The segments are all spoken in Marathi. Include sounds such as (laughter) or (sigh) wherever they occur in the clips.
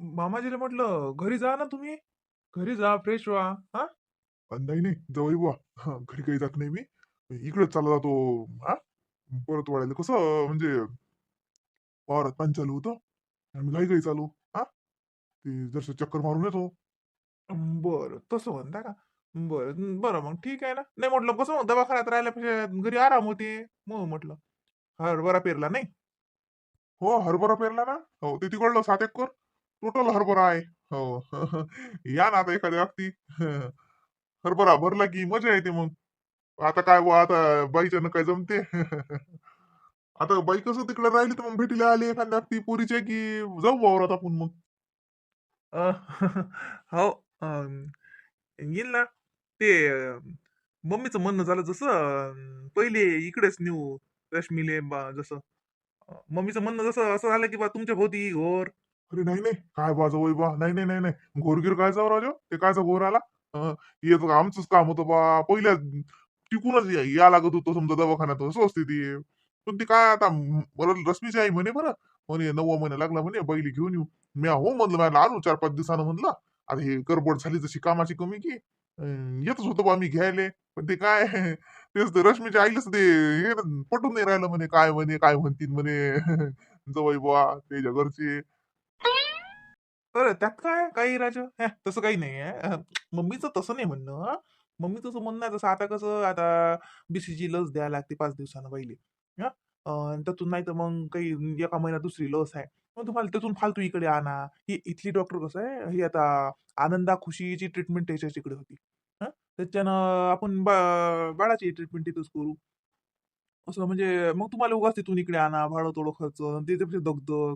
मामाजीला म्हटलं घरी जा ना तुम्ही. घरी जा फ्रेश व्हा. हा? नाही नाही जवळ बुवा. हा, घरी काही जात नाही मी. इकडेच चालला जातो. हा? परत वाढायला कसं म्हणजे वावरात पाणी चालू होतं. आम्ही घाई घाई चालू. हा? ते जसं चक्कर मारून येतो. बरं तसं म्हणता का? बरं बरं मग ठीक आहे ना. नाही म्हटलं कसं मग दवाखान्यात राहिल्यापेक्षा घरी आराम होते. मग म्हटलं हरभरा पेरला नाही? हो हरभरा पेरला ना. हो ते तिकडलं सात एकर. टोटल हरभरा आहे? हो. (laughs) या ना आता एखाद्या व्यक्ती (laughs) हरभरा भरला की मजा येते मग. आता काय बुवा आता बाईच्यानं काय जमते? (laughs) आता बाई कसं तिकडे राहिली तर मग भेटीला आली एखाद्या व्यक्ती पोरीच्या की जाऊ वावरात आपण मग? हो अं, येईल ना. ते मम्मीचं म्हणणं झालं जसं पहिले इकडेच नेऊ रश्मीले बा जसं. मम्मीचं म्हणणं जसं असं झालं की बा तुमच्या भोवती घोर अरे नाही नाही. काय बाजा वय बा? नाही नाही नाही नाही. घोरगीर काय जाऊ राजा? ते काय घोर आला हे येत आमचंच काम होतं बा. पहिल्या टिकूनच या या लागत होतं समजा दवाखान्यात. असं असते ती. पण ते काय आता मला रश्मीची आई म्हणे बरं. म्हणे नववा महिना लागला म्हणे बैली घेऊन येऊ. मी हो म्हणलं मला आलो चार पाच दिवसानं म्हणलं आता हे गडबड झाली जशी कामाची कमी की. अं, येतच होतो बा मी घ्यायले. पण ते काय (laughs) तेच ते रश्मीच्या आईलाच ते हे पटून नाही राहिलं म्हणे. काय म्हणे काय म्हणतील म्हणे. (laughs) जवळ बुवा त्याच्या घरचे. तर त्यात काय काही राजा हे, तसं काही नाही आहे मम्मीचं तसं नाही म्हणणं हं. मम्मी तसं म्हणणं आहे जसं आता कसं आता बीसीजी लस द्यायला लागते पाच दिवसानं पहिले हं? अं, त्यातून नाही तर मग काही एका महिन्यात दुसरी लस आहे मग तुम्हाला त्यातून फालतू इकडे आणा ही इथली डॉक्टर कसं आहे ही आता आनंदा खुशीची ट्रीटमेंट त्याच्याच इकडे होती हं? त्याच्यानं आपण बा बाळाची ट्रीटमेंट तिथंच करू असं म्हणजे मग तुम्हाला उगाच तिथून इकडे आणा भाडं थोडं खर्च आणि त्याच्यापेक्षा दगदग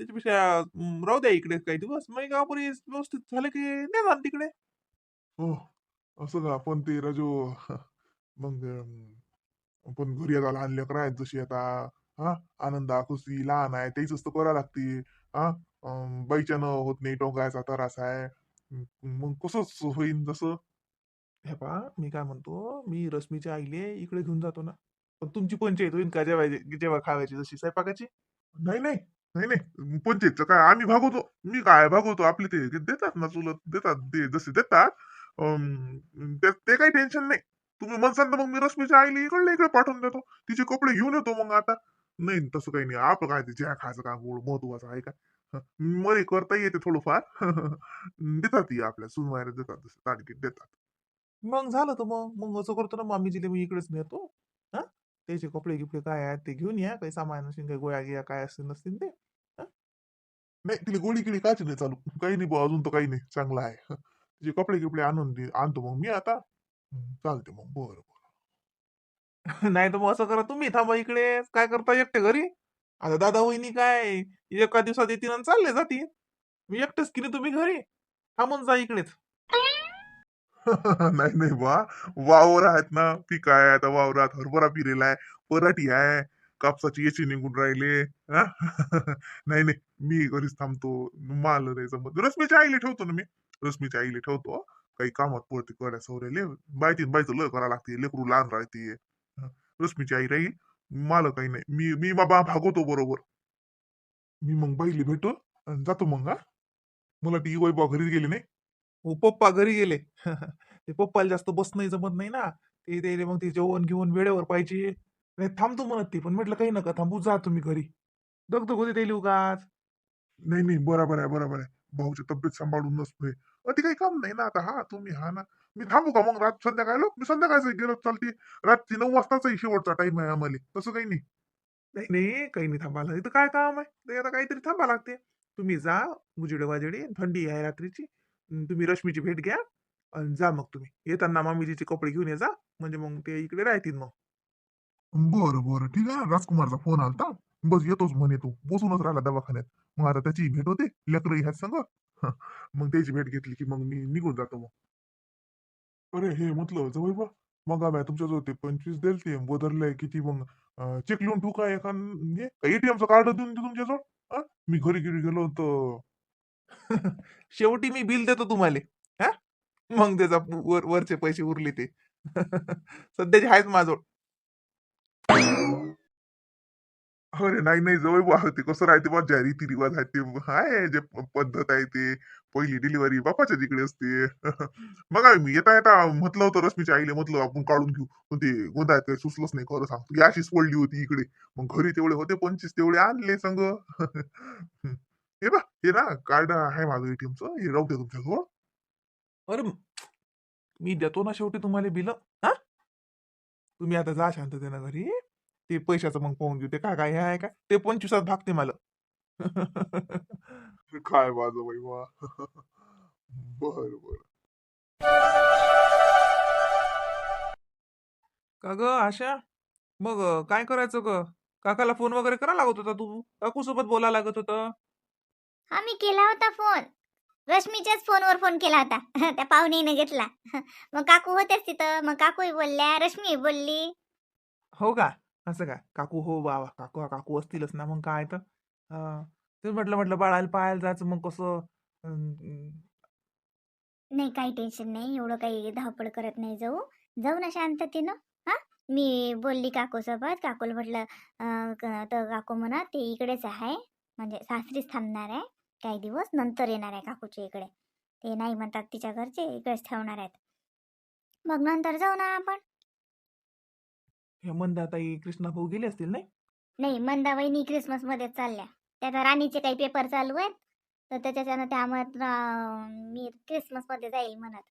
त्याच्यापेक्षा अं, राहू द्या इकडे काही दिवस. मग गावपरी व्यवस्थित झालं की नाही जाण तिकडे? हो असं का पण ते राजू मग अं, आपण घरी आता लहान लेकर आहेत जशी आता हा आनंदा खुशी लहान आहे तेच तर करावं लागते. हा अं, बाईच्यानं होत नाही टोकायचा त्रास आहे. मग कसंच होईन जसं? हे पा मी काय म्हणतो मी रश्मीच्या आईले इकडे घेऊन जातो ना. पण तुमची पंचायत होईल का जेवायची जेव्हा खावायची जशी? स्वयंपाकाची? नाही नाही. नाही नाही. पंचायतचं काय आम्ही भागवतो. मी काय भागवतो? आपले ते देतात ना चुलत देतात. ते जसे देतात. ते ते काही टेन्शन नाही. तुम्ही म्हणसाल तर मग मी रश्मीच्या आईला इकडले इकडे पाठवून देतो. तिचे कपडे घेऊन येतो मग आता. नाही तसं काही नाही. आपलं काय ते ज्या खायचं काय गोड महत्वाचं आहे का? हं, करता येते थोडंफार. (laughs) देतात ती आपल्या सुनवायला देतात जसं ताडगीत देतात. मग झालं तर मग. मग असं करतो ना मामीजीले मी इकडेच नेतो. त्याचे कपडे गिपडे काय आहेत ते घेऊन या काही सामान असेल काही गोळ्या गिया काय असतील नसतील ते नाही तिला गोळी किडी कायच नाही चालू काही नाही भाऊ अजून तर काही नाही चांगला आहे तिचे कपडे गिपडे आणून दे आणतो मग मी आता चालते मग बरं बरं नाही तर मग असं करा तुम्ही थांबा इकडे काय करता एकटे घरी आता दादा वहिनी काय एका दिवसात येतील आणि चालले जातील मी एकटेच की नाही तुम्ही घरी थांबून जा इकडेच (laughs) नाही नाही बा वावर आहेत ना. पीक आहे आता? वावरात हरभरा पिरेला आहे. पराठी आहे. कापसाची याची निघून राहिले. (laughs) नाही नाही. मी घरीच थांबतो. माल नाही जमत. रश्मीच्या आईले ठेवतो ना मी. रश्मीच्या आईले ठेवतो. काही कामात पडते कड्या सवऱ्याले बायतीन बायचं लय करा लागते. लेकरू लहान राहते. रश्मीची आई राहील. मला काही नाही. मी मी बाबा भागवतो बरोबर. मी मग बाईली भेटतो आणि जातो मग हा? मला ती वैभव घरीच गेली नाही? हो पप्पा घरी गेले. (laughs) ते पप्पाला जास्त बसणं जमत नाही ना. ते ते मग ते जेवण घेऊन वेळेवर पाहिजे. नाही थांबतो म्हणत ती पण म्हटलं काही नका थांबू जा तुम्ही घरी. दगदग होते त्याला उगाच नाही नाही बरोबर आहे बरोबर आहे. भाऊची तब्येत सांभाळूनच होय अं, ते काही काम नाही ना आता. हा तुम्ही हा ना. मी थांबू का मग? रात संध्याकाळला मी संध्याकाळचं गेलो चालते. रात्री नऊ वाजताचा शेवटचा टाइम आहे आम्हाला. तसं काही नाही. नाही नाही काही नाही थांबायला. इथं काय काम आहे? ते आता काहीतरी थांबा लागते. तुम्ही जा उजेड वाजेडी थंडी आहे रात्रीची. तुम्ही रश्मीची भेट घ्या आणि जा मग तुम्ही. येताना मामीजीचे कपडे घेऊन ये जा म्हणजे मग ते इकडे राहतील मग. बरं बरं. ठीक आहे राजकुमारचा फोन आलता. बस येतोच म्हणे तो. बसूनच राहिला दवाखान्यात. मग आता त्याची भेट होते लेकरं ह्याच संग. मग त्याची भेट घेतली की मग मी निघून जातो मग. अरे हे म्हटलं जवळ बा मग आम्ही तुमच्याजवळ ते पंचवीस देल ते बदललंय किती मग चेक लिहून ठेवू का एखाद एटीएमचं कार्ड देऊन दे तुमच्याजवळ? मी घरी घरी गेलो तर शेवटी मी बिल देतो तुम्हाला. हा? मग त्याचा वर वरचे पैसे उरले ते. सध्याचे आहेत माझं. अरे नाही नाही जवळ होते. कसं राहते बा ज्या रीती रिवाज आहेत ते. आहे जे पद्धत आहे ते. पहिली डिलिव्हरी बापाच्या तिकडे असते. मग मी येता येता म्हटलं होतं रश्मीच्या आईले म्हटलं आपण काढून घेऊ. पण ते गोंधळात काही सुचलंच नाही. खरं सांगतो ही अशीच पडली होती इकडे. मग घरी तेवढे होते पंचवीस तेवढे आणले संग. हे बा हे ना कार्ड आहे माझं एटीएमचं हे राहू द्या तुमच्याजवळ अरे म- देतो ना शेवटी तुम्हाला बिल हा? तुम्ही आता जा शांततेनं घरी ते पैशाचं मग पाहून घेऊ ते काय काय हे आहे काय? ते पंचवीसात भागते मला. (laughs) काय माझं बाई बा बर बर. का ग आशा? मग काय करायचं ग? काकाला फोन वगैरे करा लागत होता तू? काकू सोबत बोला लागत होतं? हा मी केला होता फोन. रश्मीच्याच फोनवर फोन केला होता. (laughs) त्या पाहुणीने घेतला. (laughs) मग काकू होतेच तिथं. मग काकूही बोलल्या रश्मी बोलली. हो का? असं काय काकू हो बाबा. काकू काकू असतीलच ना मग काय तर. तेच म्हटलं म्हटलं बाळाला पाहायला जायचं मग कसं? अं, नाही काही टेन्शन नाही. एवढं काही धावपळ करत नाही जाऊ. जाऊ ना शांततेनं. हा? मी बोलली काकू सोबत काकूला म्हटलं अं, क- तर काकू म्हणा ते इकडेच आहे. म्हणजे सासरीच थांबणार आहे. काही दिवस नंतर येणार आहे काकूच्या इकडे. ते नाही म्हणतात तिच्या घरचे इकडेच ठेवणार आहेत. मग नंतर जाऊ ना आपण. हे मंदाताई कृष्णा भाऊ गेले असतील नाही? नाही मंदा वहिनी क्रिसमसमध्ये चालल्या. त्याचा राणीचे काही पेपर चालू आहेत. तर त्याच्याच्यानं त्यामुळे अं, मी क्रिसमसमध्ये जाईल म्हणत.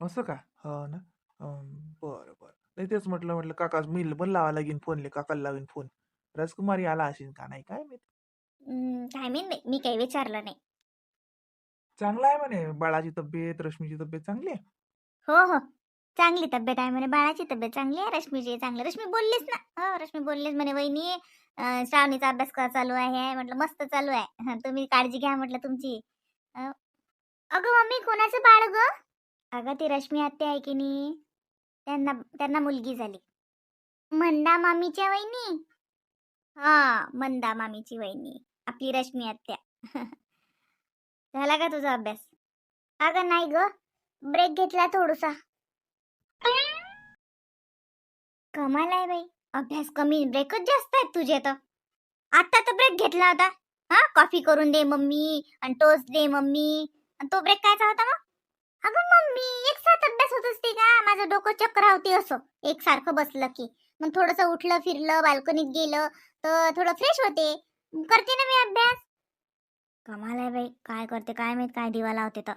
असं का? हो ना? अं, बरं बरं. नाही तेच म्हटलं म्हटलं काका मी पण लावा लागेन फोनले काकाला लावेन फोन. राजकुमारी आला असेल का? नाही काय माहीत. काय मी नाही. मी काही विचारलं नाही. चांगला आहे म्हणे. बाळाची तब्येत रश्मीची तब्येत चांगली आहे? हो हो. चांगली तब्येत आहे म्हणे. बाळाची तब्येत चांगली आहे रश्मीची चांगली रश्मी बोललीच ना? हो रश्मी बोललीच म्हणे वहिनी अं, श्रावणीचा अभ्यास का चालू आहे? म्हटलं मस्त चालू आहे. हं, तुम्ही काळजी घ्या म्हटलं तुमची. अं, अगं मम्मी कोणाचं बाळ ग? अगं ती रश्मी आत्या आहे की नाही? त्यांना त्यांना मुलगी झाली. मंदा मामीच्या वहिनी? हा मंदा मामीची वहिनी. आपली रश्मी आत्या. (laughs) झाला का तुझा अभ्यास? अगं नाही ग ब्रेक घेतला थोडसा. कमाल आहे बाई. अभ्यास कमी ब्रेकच जास्त आहेत तुझे तर. आता तर ब्रेक घेतला होता. हा? कॉफी करून दे मम्मी आणि टोस्ट दे मम्मी आणि तो ब्रेक कायचा होता मग? अगं मम्मी एक साथ अभ्यास होत असते का? माझं डोकं चक्र होते असं. एकसारखं बसलं की. मग थोडस उठलं फिरलं बाल्कनीत गेलं तर थोडं फ्रेश होते. करते ना मी अभ्यास. कमाल आहे बाई. काय करते काय माहीत काय दिवा लावते तर.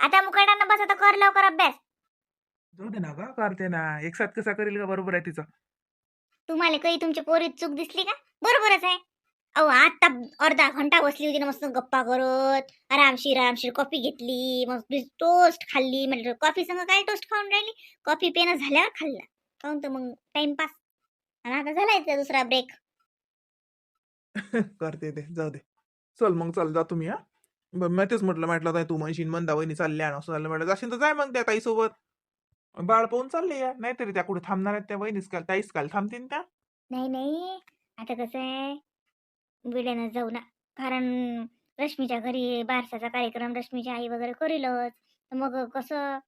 आता मुकाटानं बस आता कर लवकर अभ्यास. जाऊ दे ना का करते ना. एक साथ कसा करेल का बरोबर आहे तिचं. तुम्हाला काही तुमची पोरीत चूक दिसली का? बरोबरच आहे. अहो आता अर्धा घंटा बसली होती ना मस्त गप्पा करत. आरामशीर आरामशीर कॉफी घेतली मग टोस्ट खाल्ली. म्हणजे कॉफी संग काय टोस्ट खाऊन राहिली? कॉफी पेनं झाल्यावर खाल्ला. खाऊन तर मग टाइमपास आणि आता झालाय दुसरा ब्रेक (laughs) करते ते जाऊ दे. चल मग चल जा तुम्ही हा. बरं, मी तेच म्हटलं म्हटलं ताई तू म्हणशील मंदा वहिनी चालल्या आणि असं झालं म्हटलं जाशील तर जाय मग त्या ताई सोबत बाळ पाहून चालले या नाहीतरी त्या कुठे थांबणार आहेत त्या वहिनीच काल ताईस काल थांबतील त्या? नाही नाही. आता कसं आहे वेळेनं जाऊ ना. कारण रश्मीच्या घरी बारसाचा कार्यक्रम रश्मीची आई वगैरे करेलच. तर मग कसं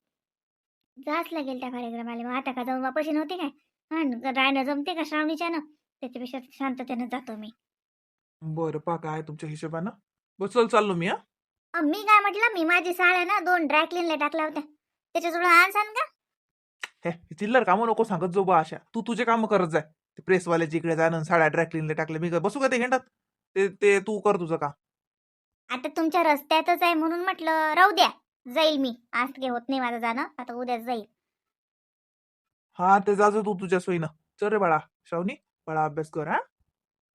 जाच लागेल त्या कार्यक्रमाला. मग आता का जाऊन वापस नव्हते काय? हा रायनं जमते का श्रावणीच्यानं? त्याच्यापेक्षा शांततेनं जातो मी. बरं पा काय तुमच्या हिशोबानं. चल चाललो मी हा. अं, मी काय म्हटलं मी माझी साड्या ना दोन ड्रायक्लीनला टाकल्या होत्या. त्याच्याजवळ आणसान का हे चिल्लर कामं नको सांगत जो बा अशा. तू तुझे कामं करत जाय. ते प्रेसवाल्याच्या इकडे जाणं साड्या ड्रॅकलिनला टाकले मी काय बसू का ते घेंडात ते ते तू कर तुझं काम. आता तुमच्या रस्त्यातच आहे म्हणून म्हटलं राहू द्या. जाईल मी. आज काही होत नाही माझं जाणं. आता उद्याच जाईल. हा ते जा जा तू तुझ्या सोयीनं. चल रे बाळा. श्रावणी बाळा अभ्यास कर हा.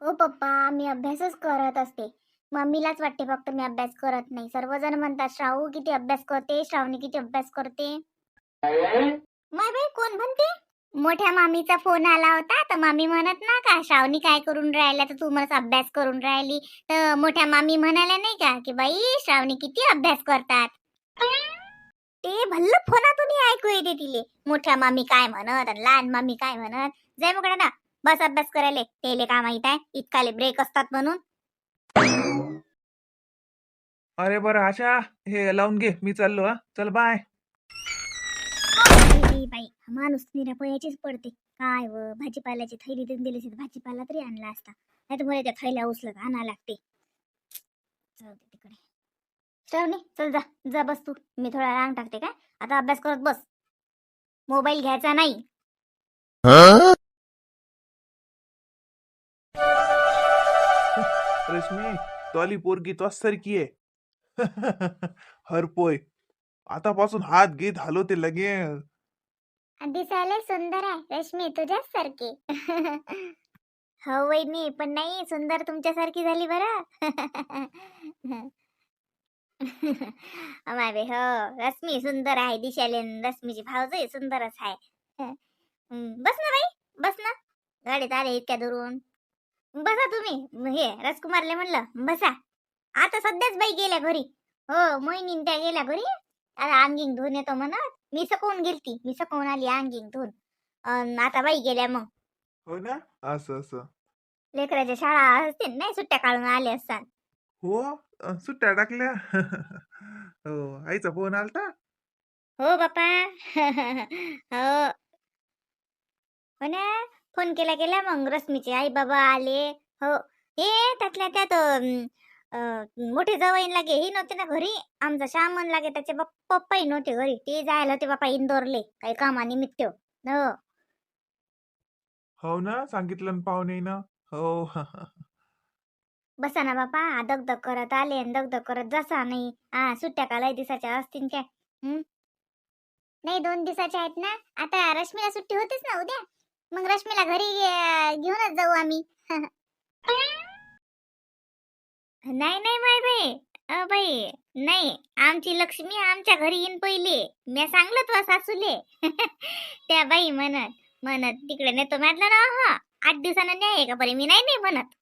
हो पप्पा मी अभ्यासच करत असते. मम्मीलाच वाटते फक्त मी अभ्यास करत नाही. सर्वजण म्हणतात श्रावू किती अभ्यास करते? श्रावणी किती अभ्यास करते? माय बाई कोण म्हणते? मोठ्या मामीचा फोन आला होता तर मामी म्हणत ना का श्रावणी काय करून राहिल्या? तर तू मला अभ्यास करून राहिली. तर मोठ्या मामी म्हणाल्या नाही का की बाई श्रावणी किती अभ्यास करतात? ते भल्ल फोनातून ऐकू येते तिले. मोठ्या मामी काय म्हणत आणि लहान मामी काय म्हणत? जय मोकळा ना बस अभ्यास करायले. तेले का माहीत आहे? इतकाले ब्रेक असतात म्हणून. अरे बरं आशा हे लावून घे. मी चाललो हा. चल बाय बाई, बाई माणूस निरापयाचीच पडते. काय व भाजीपाल्याची थैली देऊन दिली असती तर भाजीपाला तरी आणला असता. नाही तर मला त्या थैल्या उचलत आणा लागते. जाऊ दे तिकडे. श्रावणी चल जा. जा बस तू. मी थोडा रांग टाकते काय? आता अभ्यास करत बस. मोबाईल घ्यायचा नाही. रश्मी तोली पोरगी तो सारखी आहे हरपोय आतापासून हात घेत हलवते लगे दिसायला सुंदर आहे रश्मी तुझ्याच सारखी। हो वहिनी पण नाही सुंदर तुमच्यासारखी झाली बरं. (laughs) अमाय हो रश्मी सुंदर आहे दिशाले रश्मीची भावजही सुंदरच आहे. (laughs) बस ना बाई बस ना. गाडीत आले इतक्या दुरून. बसा तुम्ही. हे राजकुमारले म्हणलं बसा. आता सध्याच बाई गेल्या घरी. हो मोहिनी त्या गेल्या घरी. आता अंगिंग धुवून येतो म्हणत. मी सकवून गेलती. मी सकवून आली अंगिंग धुवून. अन आता बाई गेल्या मग. हो ना? असं असं. लेकराच्या शाळा असतील नाही सुट्ट्या काढून आले असतात. हो? अं, सुट्ट्या टाकल्या? हो आईचा फोन आलता? हो बापा (laughs) हो. हो ना? फोन केला केला मग रश्मीचे आई बाबा आले. हो. हे त्यातल्या त्यात मोठे जवाईन लागे. हे नव्हते ना घरी? आमचा श्यामन लागे त्याचे बाप- पप्पाही नव्हते घरी. ते जायला होते बापा इंदोरले काही कामानिमित्त. हो. हो ना? सांगितलं ना पाहुणे ना? हो. बसा ना बापा. दगदग करत आले आणि दगदग करत जसा नाही. हा सुट्ट्या कालाय दिवसाच्या असतील काय? नाही दोन दिवसाच्या आहेत ना? आता रश्मीला सुट्टी होतीच ना उद्या? मग रश्मीला घरी घेऊनच जाऊ आम्ही. (laughs) नाही नाही माय बाई. बाई नाही. आमची लक्ष्मी आमच्या घरी येईन पहिले. मी सांगलं तुला सासूले. (laughs) त्या बाई म्हणत म्हणत तिकडे नेतो म्हटलं ना हा. आठ दिवसानं न्याय का परी? मी नाही नाही म्हणत.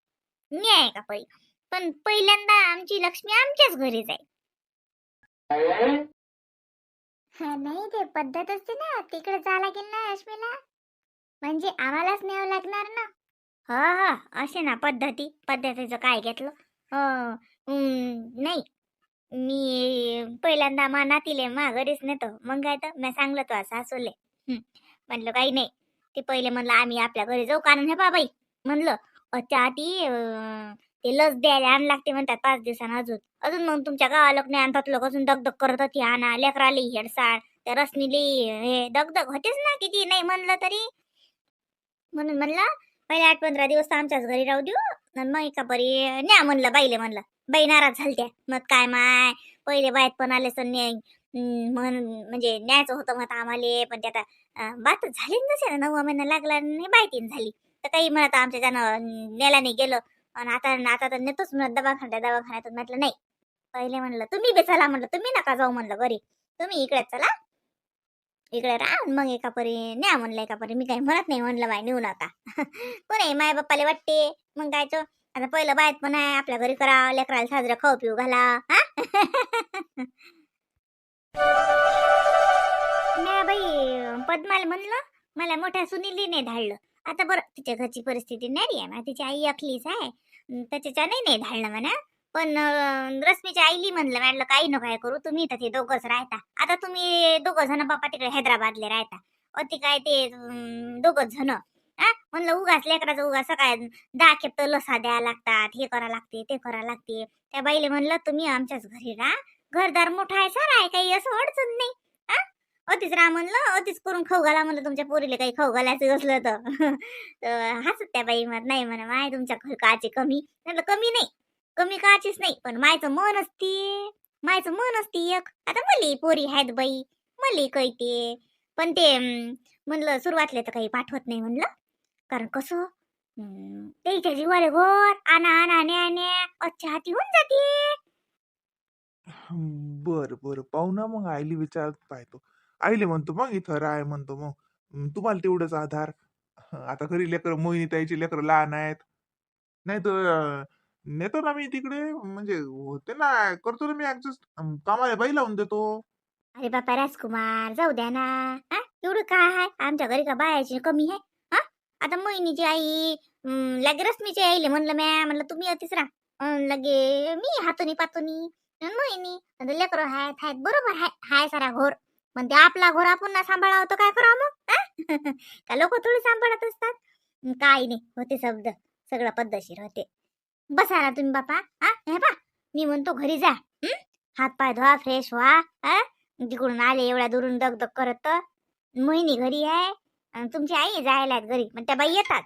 न्याय का परी? पण पहिल्यांदा आमची लक्ष्मी आमच्याच घरी जाईल. नाही ते पद्धत असते ना. तिकडे जा लागेल ना रश्मीला. म्हणजे आम्हालाच न्यावं लागणार ना? हा हा असे ना पद्धती पद्धतीचं काय घेतलं? हो नाही. मी पहिल्यांदा मा नातीले मा घरीच नेतो. मग काय तर? मी सांगलं तो सासूले. हं, म्हणलं काही नाही. ते पहिले म्हणलं आम्ही आपल्या घरी जाऊ कारण हे बाबाई. म्हणलं त्या आधी ते लस द्यायला आण लागते म्हणतात पाच दिवसानं अजून. अजून मग तुमच्या गावाला नाही आणतात लोक. अजून दगदग करत होती आणा लेकराली हेडसाळ त्या रसनीली हे दगदग होतेच ना किती? नाही म्हणलं तरी. म्हणून म्हणला पहिले आठ पंधरा दिवस तर आमच्याच घरी राहू देऊ. मग एका परी न्या म्हणलं बाईले म्हणलं. बाई नाराज झालत्या. मग काय माय पहिले बाईत पण आले तर न्याय. म्हण म्हणजे न्यायचं होतं मग आम्हाला पण ते आता बात बातच झाली नसे ना नववा महिना लागला आणि बायतीन झाली. तर काही म्हणत आमच्या त्यानं नेला नाही गेलो. आणि आता आता तर नेतोच म्हणत दवाखान्यात दवाखान्यात म्हटलं नाही. पहिले म्हणलं तुम्ही बी चला म्हणलं तुम्ही नका जाऊ म्हणलं घरी. तुम्ही इकडे चला. इकडे राहून मग एका परी न्या म्हणलं एका परी. मी काही म्हणत नाही म्हणलं बाय नेऊ नका कोणी माय बाप्पाले वाटते. मग काय तो? आता पहिलं बायत पण आहे. आपल्या घरी करा लेकराला साजरा खाऊ पिऊ घाला हा? (laughs) बाई पद्माला म्हणलं मला मोठ्या सुनीलीने धाडलं आता बरं तिच्या घरची परिस्थिती नाही आहे तिची आई अखलीच आहे. त्याच्या त्याच्याच्या नाही नाही धाडलं म्हणा. पण रश्मीच्या आईली म्हणलं म्हटलं काही नको काय करू. तुम्ही तर ते दोघंच राहता. आता तुम्ही दोघं जण बाप्पा तिकडे हैदराबादले राहता. अति काय ते दोघंच जण. हा म्हणलं उगाच लेकराचं उगाच सकाळ दहा खेप लसा द्यायला लागतात. हे करा लागते ते करा लागते. त्या बाईले म्हणलं तुम्ही आमच्याच घरी राहा. घरदार मोठा आहे सारा आहे काही असं अडचण नाही. हा अतिच राहा म्हणलं अतिच करून खाऊ घाला म्हणलं तुमच्या पोरीला काही खाऊ घालायचं असलं तर. (laughs) हसत त्या बाई म्हणत नाही म्हणा माय तुमच्या घर काची कमी. म्हटलं कमी नाही. कमी काचीच नाही पण मायचं मन असते. मायचं मन असते एक. आता मले पोरी आहेत बाई. मले कळते. पण ते म्हणलं सुरुवातले तर काही पाठवत नाही म्हणलं. कारण कसं? त्याच्या जीवाले घोर आणा आणा न्या न्या अच्छा हाती होऊन जाते. बर बर. पाहू ना मग आईली विचारत पाहतो. आईले म्हणतो मग इथं राय म्हणतो मग. तुम्हाला तेवढंच आधार. आता घरी लेकर मोहिनी ताईची लेकर लहान आहेत. नाही तर नेतो ना मी तिकडे म्हणजे होते ना करतो ना मी ऍडजस्ट कामाला बाई लावून देतो. अरे बापा राजकुमार जाऊ द्या ना. एवढं काय आहे आमच्या घरी का बायाची कमी आहे हा आता मोहिनीची आई लगे रश्मीची आईले म्हणलं म्या म्हणलं तुम्ही अतिच राहा. लगे मी हातोनी पातोनी अन मोहिनी आता लेकरं आहेत आहेत बरोबर हाय हाय सारा घोर. पण ते आपला घोर आपण ना सांभाळावं तर काय करावं मग? आ? (laughs) का लोक थोडी सांभाळत असतात? काही नाही होते शब्द. सगळं पद्धतशीर होते. बसा ना तुम्ही बापा. हा हे पा मी म्हणतो घरी जा? हात पाय धुवा फ्रेश व्हा. हा? तिकडून आले एवढ्या दुरून दग दग करत मोहिनी घरी आहे आणि तुमची आई जायला घरी पण त्या बाई येतात.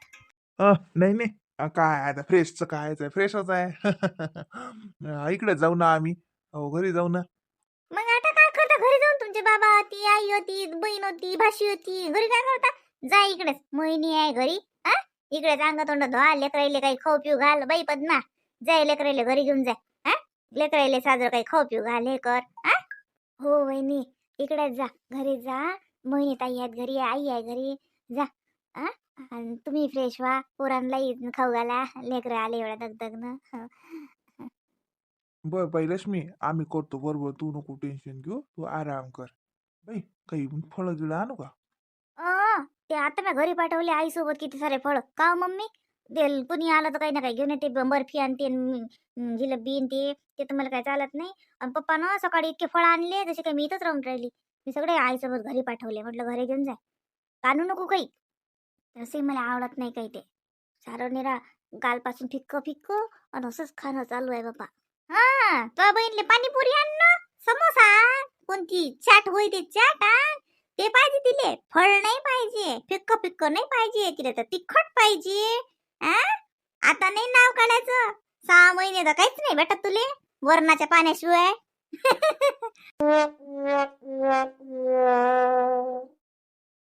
अ, नाही नाही. काय आता? फ्रेशचं काय फ्रेशच आहे? (laughs) इकडे जाऊ ना आम्ही. हो घरी जाऊ ना. मग आता काय करता? घरी जाऊन तुमचे बाबा होती आई होती बहीण होती भाशी होती. घरी काय करता? जा इकडेच. मोहिनी आहे घरी. इकडे अंग तोंड धुवा लेकराईले काही खाऊ पिऊ घाल. बाई पद्मा जाय लेकराईले घरी घेऊन जा हा? लेकराईले साजरं काही खाऊ पिऊ घाल हे कर. हा? हो वहिनी इकडे जा. घरी जा. मोहिनी ताई आहेत घरी आई आहे घरी. जा. हा? आणि तुम्ही फ्रेश व्हा. पोरांनाही खाऊ घाला. लेकरं आले एवढ्या दगदगनं. बर बाई लक्ष्मी आम्ही करतो. बरोबर तू नको टेन्शन घेऊ. तू आराम कर. बाई काही फळं गिळं आणू का? ते आता मी घरी पाठवले आई सोबत किती सारे फळ. का हो मम्मी? ते कुणी आलं तर काही ना काही घेऊन येते बर्फी आणते जिलबी म, आणते ते तर मला काही चालत नाही. आणि पप्पानं सकाळी इतके फळ आणले जसे काही मी इथंच राहून राहिली. मी सगळे आईसोबत घरी पाठवले म्हटलं घरी घेऊन जाय काढू नको काही. तसे मला आवडत नाही काही ते. सारं निरा गालपासून फिक्क फिक्क आणि असंच खाणं चालू आहे बाबा. हा तो बहिणले पाणीपुरी आण ना. समोसा कोणती? चाट होई ते चाट आण. ते पाहिजे तिले. फळ नाही पाहिजे फिक्क फिक्क नाही पाहिजे तिला तर. तिखट पाहिजे. आ? आता नाही नाव काढायचं. सहा महिने तर काहीच नाही भेटत तुले. वरणाच्या पाण्याशिवाय. (laughs)